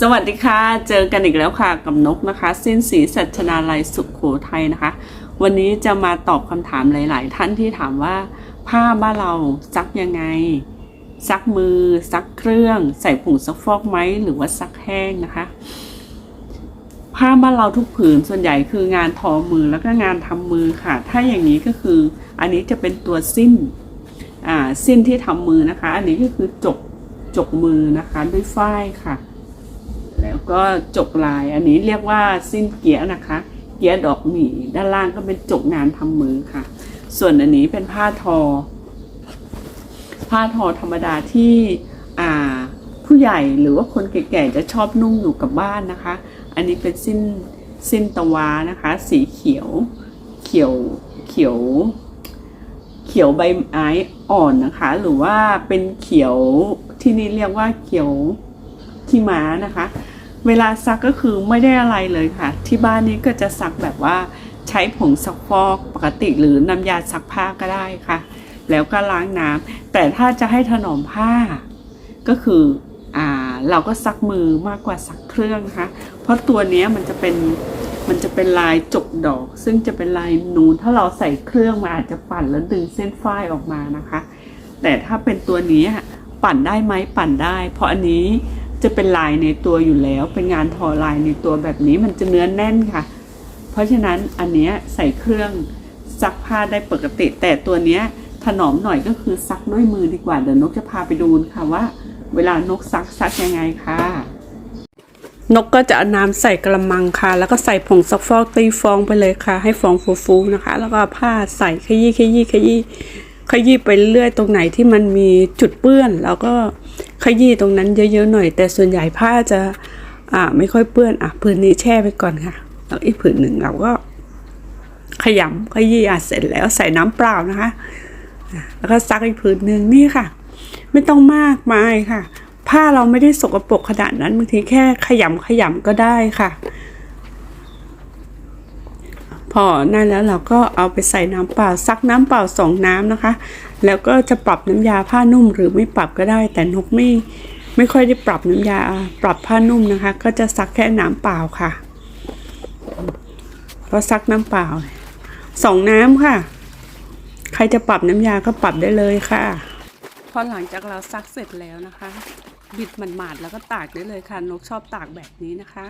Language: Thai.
สวัสดีค่ะ เจอกันอีกแล้วค่ะกับนกนะคะ สิ้นสีสัชนาลัยสุขโขทัยนะคะ วันนี้จะมาตอบคำถามหลาย ๆ ท่านที่ถามว่าผ้าบ้านเราซักยังไง ซักมือ ซักเครื่อง ใส่ผงซักฟอกไหมหรือว่าซักแห้งนะคะ ผ้าบ้านเราทุกผืนส่วนใหญ่คืองานทอมือแล้วก็งานทำมือค่ะ ถ้าอย่างนี้ก็คืออันนี้จะเป็นตัวสิ้นอ่าสิ้นที่ทำมือนะคะ อันนี้ก็คือจกจกมือนะคะด้วยฝ้ายค่ะ ก็จกลายอันนี้เรียกว่าสิ้นเกียร์นะคะ เกียร์ดอกหมีด้านล่างก็เป็นจกงานทำมือค่ะ ส่วนอันนี้เป็นผ้าทอ ผ้าทอธรรมดาที่อ่าผู้ใหญ่หรือว่าคนแก่ๆจะชอบนุ่งอยู่กับบ้านนะคะ อันนี้เป็นสิ้นสิ้นตะวานะคะ สีเขียวเขียวเขียวเขียวใบไม้อ่อนนะคะ หรือว่าเป็นเขียวที่นี่เรียกว่าเขียวขี้ม้านะคะ เวลาซักก็คือไม่ได้อะไรเลยค่ะ ที่บ้านนี้ก็จะซักแบบว่าใช้ผงซักฟอกปกติหรือน้ำยาซักผ้าก็ได้ค่ะ แล้วก็ล้างน้ำแต่ถ้าจะให้ถนอมผ้า ก็คืออ่าเราก็ซักมือมากกว่าซักเครื่องนะคะเพราะตัวนี้มันจะเป็นมันจะเป็นลายจกดอก ซึ่งจะเป็นลายนูนถ้าเราใส่เครื่องมันอาจจะปั่นแล้วดึงเส้นฝ้ายออกมานะคะ แต่ถ้าเป็นตัวนี้ปั่นได้ไหมปั่นได้ เพราะอันนี้ จะเป็นลายในตัวอยู่แล้ว เป็นงานทอลายในตัวแบบนี้มันจะเนื้อแน่นค่ะ เพราะฉะนั้นอันเนี้ยใส่เครื่องซักผ้าได้ปกติ แต่ตัวเนี้ยถนอมหน่อยก็คือซักด้วยมือดีกว่าเดี๋ยวนกจะพาไปดูค่ะว่า เวลานกซักซักยังไงค่ะ นกก็จะเอาน้ำใส่กระมังค่ะ แล้วก็ใส่ผงซักฟอกตีฟองไปเลยค่ะ ให้ฟองฟูๆนะคะ แล้วก็ผ้าใส่ขยี้ขยี้ขยี้ ขยี้ไปเรื่อยตรงไหนที่มันมีจุดเปื้อนแล้วก็ขยี้ตรงนั้นเยอะๆหน่อย แต่ส่วนใหญ่ผ้าจะอ่าไม่ค่อยเปื้อนอะผืนนี้แช่ไปก่อนค่ะแล้วอีกผืนหนึ่งเราก็ ขยำขยี้อะเสร็จแล้วใส่น้ำเปล่านะคะอะแล้วก็ซักอีกผืนหนึ่งนี่ค่ะ ไม่ต้องมากมายค่ะ ผ้าเราไม่ได้สกปรกขนาดนั้นบางทีแค่ขยำขยำก็ได้ค่ะ พอนั่นแล้วเราก็เอาไปใส่น้ำเปล่าซักน้ำเปล่าสองน้ำนะคะ แล้วก็จะปรับน้ำยาผ้านุ่มหรือไม่ปรับก็ได้ แต่นกไม่ไม่ค่อยได้ปรับน้ำยาปรับผ้านุ่มนะคะ ก็จะซักแค่น้ำเปล่าค่ะก็ซักน้ำเปล่าสองน้ำค่ะ ใครจะปรับน้ำยาก็ปรับได้เลยค่ะ พอหลังจากเราซักเสร็จแล้วนะคะ บิดหมาดๆแล้วก็ตากได้เลยค่ะนกชอบตากแบบนี้นะคะ